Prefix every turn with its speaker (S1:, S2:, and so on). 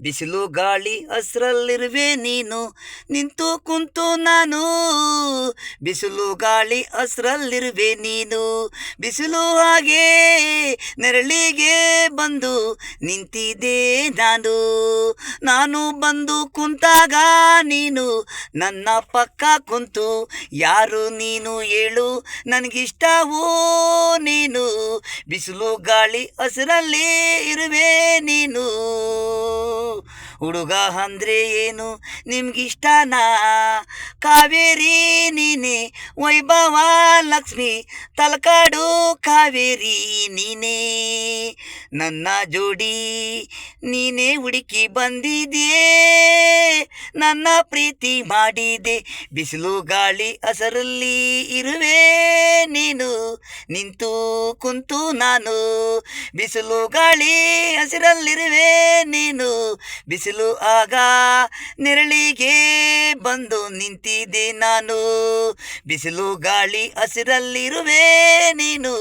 S1: ಬಿಸಿಲು ಗಾಳಿ ಹಸ್ರಲ್ಲಿರುವೆ ನೀನು, ನಿಂತು ಕುಂತು ನಾನು. ಬಿಸಿಲು ಗಾಳಿ ಹಸ್ರಲ್ಲಿರುವೆ ನೀನು, ಬಿಸಿಲು ಹಾಗೆ ನೆರಳಿಗೆ ಬಂದು ನಿಂತಿದೆ ನಾನು. ನಾನು ಬಂದು ಕುಂತಾಗ ನೀನು ನನ್ನ ಪಕ್ಕ ಕುಂತು, ಯಾರು ನೀನು ಹೇಳು, ನನಗಿಷ್ಟವೋ ನೀನು. ಬಿಸಿಲು ಗಾಳಿ ಹಸಿರಲ್ಲಿ ಇರುವೆ ನೀನು. ಹುಡುಗ ಅಂದ್ರೆ ಏನು? ನಿಮ್ಗಿಷ್ಟನಾ? ಕಾವೇರಿ ನೀನೆ, ವೈಭವ ಲಕ್ಷ್ಮಿ, ತಲಕಾಡು ಕಾವೇರಿ ನೀನೇ. ನನ್ನ ಜೋಡಿ ನೀನೇ ಹುಡುಕಿ ಬಂದಿದೆ ನನ್ನ ಪ್ರೀತಿ ಮಾಡಿದೆ, ಬಿಸಿಲು ಗಾಳಿ ಹಸರಲ್ಲಿ ಇರುವೆ. ನಿಂತು ಕುಂತು ನಾನು. ಬಿಸಿಲು ಗಾಳಿ ಹಸಿರಲ್ಲಿರುವೆ ನೀನು. ಬಿಸಿಲು ಆಗ ನೆರಳಿಗೆ ಬಂದು ನಿಂತಿದೆ ನಾನು. ಬಿಸಿಲು ಗಾಳಿ ಹಸಿರಲ್ಲಿರುವೆ ನೀನು.